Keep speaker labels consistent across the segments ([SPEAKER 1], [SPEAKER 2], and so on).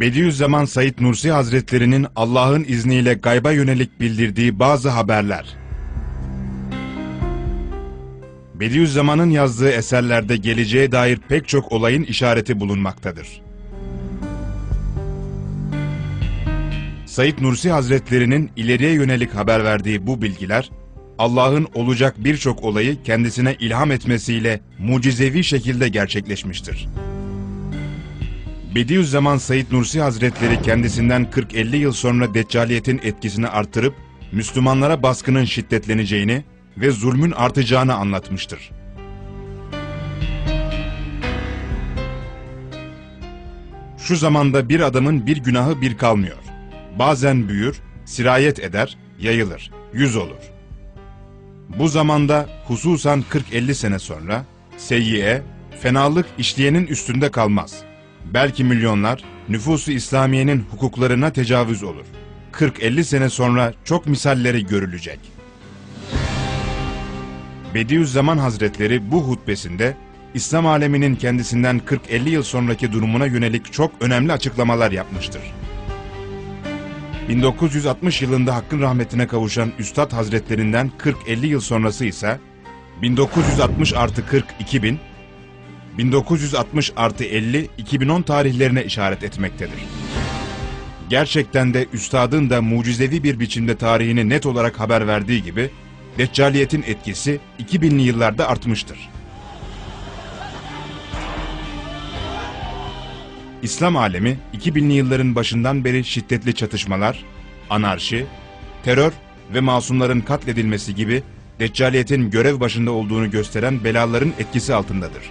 [SPEAKER 1] Bediüzzaman Said Nursi Hazretleri'nin Allah'ın izniyle gayba yönelik bildirdiği bazı haberler. Bediüzzaman'ın yazdığı eserlerde geleceğe dair pek çok olayın işareti bulunmaktadır. Said Nursi Hazretleri'nin ileriye yönelik haber verdiği bu bilgiler, Allah'ın olacak birçok olayı kendisine ilham etmesiyle mucizevi şekilde gerçekleşmiştir. Bediüzzaman Said Nursi Hazretleri kendisinden 40-50 yıl sonra Deccaliyetin etkisini artırıp Müslümanlara baskının şiddetleneceğini ve zulmün artacağını anlatmıştır. Şu zamanda bir adamın bir günahı bir kalmıyor. Bazen büyür, sirayet eder, yayılır, yüz olur. Bu zamanda hususan 40-50 sene sonra seyyiye, fenalık işleyenin üstünde kalmaz. Belki milyonlar nüfusu İslamiye'nin hukuklarına tecavüz olur. 40-50 sene sonra çok misalleri görülecek. Bediüzzaman Hazretleri bu hutbesinde İslam aleminin kendisinden 40-50 yıl sonraki durumuna yönelik çok önemli açıklamalar yapmıştır. 1960 yılında Hakk'ın rahmetine kavuşan Üstad Hazretlerinden 40-50 yıl sonrası ise 1960 artı 40 2000, 1960 artı 50 2010 tarihlerine işaret etmektedir. Gerçekten de Üstad'ın da mucizevi bir biçimde tarihini net olarak haber verdiği gibi Deccaliyetin etkisi 2000'li yıllarda artmıştır. İslam alemi 2000'li yılların başından beri şiddetli çatışmalar, anarşi, terör ve masumların katledilmesi gibi Deccaliyetin görev başında olduğunu gösteren belaların etkisi altındadır.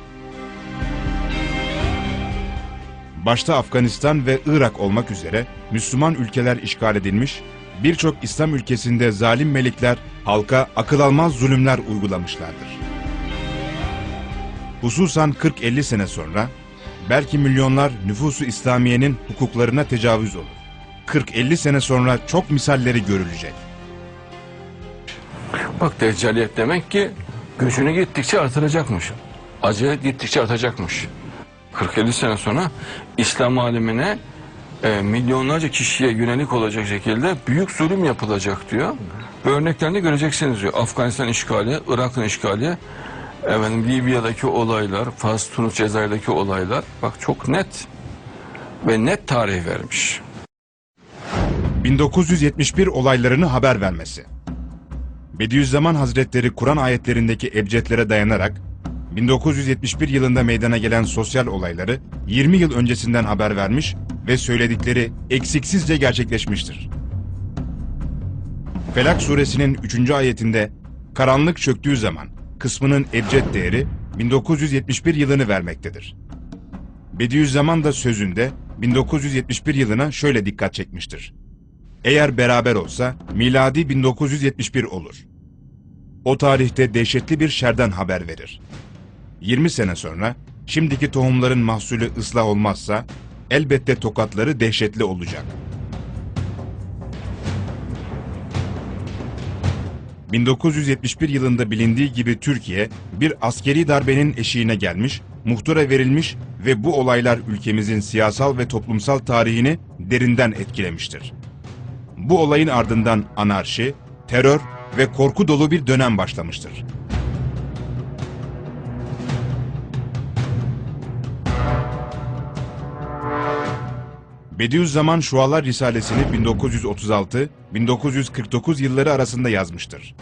[SPEAKER 1] Başta Afganistan ve Irak olmak üzere Müslüman ülkeler işgal edilmiş, birçok İslam ülkesinde zalim melikler halka akıl almaz zulümler uygulamışlardır. Hususan 40-50 sene sonra belki milyonlar nüfusu İslamiye'nin hukuklarına tecavüz olur. 40-50 sene sonra çok misalleri görülecek.
[SPEAKER 2] Bak deccaliyet demek ki gücünü gittikçe artıracakmış. Acele gittikçe artacakmış. 40-50 sene sonra İslam alemine e, milyonlarca kişiye yönelik olacak şekilde büyük zulüm yapılacak diyor. Ve örneklerini göreceksiniz diyor. Afganistan işgali, Irak'ın işgali, efendim Libya'daki olaylar, Fas, Tunus, Cezayir'deki olaylar bak çok net ve net tarih vermiş.
[SPEAKER 1] 1971 olaylarını haber vermesi. Bediüzzaman Hazretleri Kur'an ayetlerindeki ebcetlere dayanarak 1971 yılında meydana gelen sosyal olayları 20 yıl öncesinden haber vermiş ve söyledikleri eksiksizce gerçekleşmiştir. Felak suresinin 3. ayetinde karanlık çöktüğü zaman kısmının ebced değeri 1971 yılını vermektedir. Bediüzzaman da sözünde 1971 yılına şöyle dikkat çekmiştir. Eğer beraber olsa miladi 1971 olur. O tarihte dehşetli bir şerden haber verir. 20 sene sonra şimdiki tohumların mahsulü ıslah olmazsa elbette tokatları dehşetli olacak. 1971 yılında bilindiği gibi Türkiye bir askeri darbenin eşiğine gelmiş, muhtıra verilmiş ve bu olaylar ülkemizin siyasal ve toplumsal tarihini derinden etkilemiştir. Bu olayın ardından anarşi, terör ve korku dolu bir dönem başlamıştır. Bediüzzaman Şualar Risalesini 1936-1949 yılları arasında yazmıştır.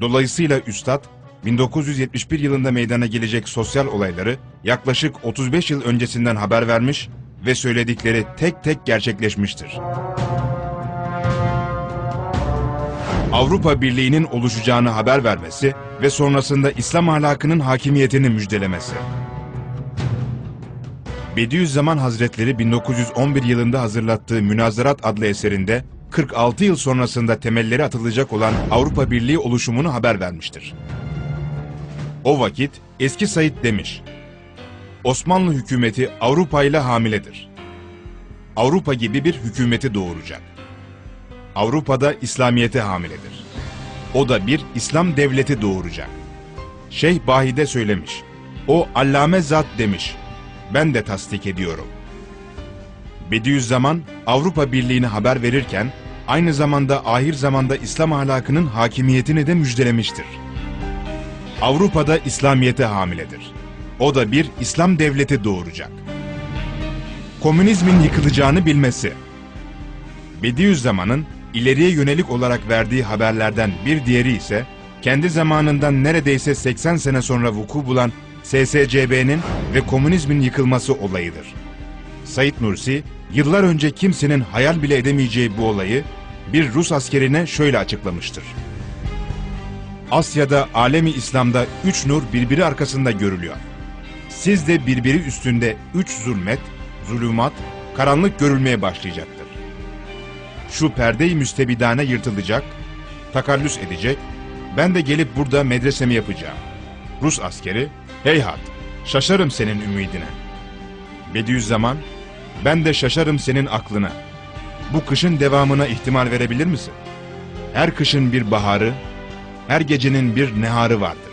[SPEAKER 1] Dolayısıyla Üstad, 1971 yılında meydana gelecek sosyal olayları yaklaşık 35 yıl öncesinden haber vermiş ve söyledikleri tek tek gerçekleşmiştir. Avrupa Birliği'nin oluşacağını haber vermesi ve sonrasında İslam ahlakının hakimiyetini müjdelemesi. Bediüzzaman Hazretleri 1911 yılında hazırlattığı Münazarat adlı eserinde 46 yıl sonrasında temelleri atılacak olan Avrupa Birliği oluşumunu haber vermiştir. O vakit eski Said demiş, Osmanlı hükümeti Avrupa ile hamiledir. Avrupa gibi bir hükümeti doğuracak. Avrupa'da İslamiyete hamiledir. O da bir İslam devleti doğuracak. Şeyh Bahide söylemiş. O allame zat demiş. Ben de tasdik ediyorum. Bediüzzaman Avrupa Birliği'ne haber verirken aynı zamanda ahir zamanda İslam ahlakının hakimiyetini de müjdelemiştir. Avrupa'da İslamiyete hamiledir. O da bir İslam devleti doğuracak. Komünizmin yıkılacağını bilmesi. Bediüzzaman'ın ileriye yönelik olarak verdiği haberlerden bir diğeri ise kendi zamanından neredeyse 80 sene sonra vuku bulan SSCB'nin ve komünizmin yıkılması olayıdır. Said Nursi, yıllar önce kimsenin hayal bile edemeyeceği bu olayı bir Rus askerine şöyle açıklamıştır. Asya'da alemi İslam'da üç nur birbiri arkasında görülüyor. Siz de birbiri üstünde üç zulmet, zulümat, karanlık görülmeye başlayacaktır. Şu perde-i müstebidane yırtılacak, takallüs edecek, ben de gelip burada medresemi yapacağım. Rus askeri, heyhat, şaşarım senin ümidine. Bediüzzaman, ben de şaşarım senin aklına. Bu kışın devamına ihtimal verebilir misin? Her kışın bir baharı, her gecenin bir neharı vardır.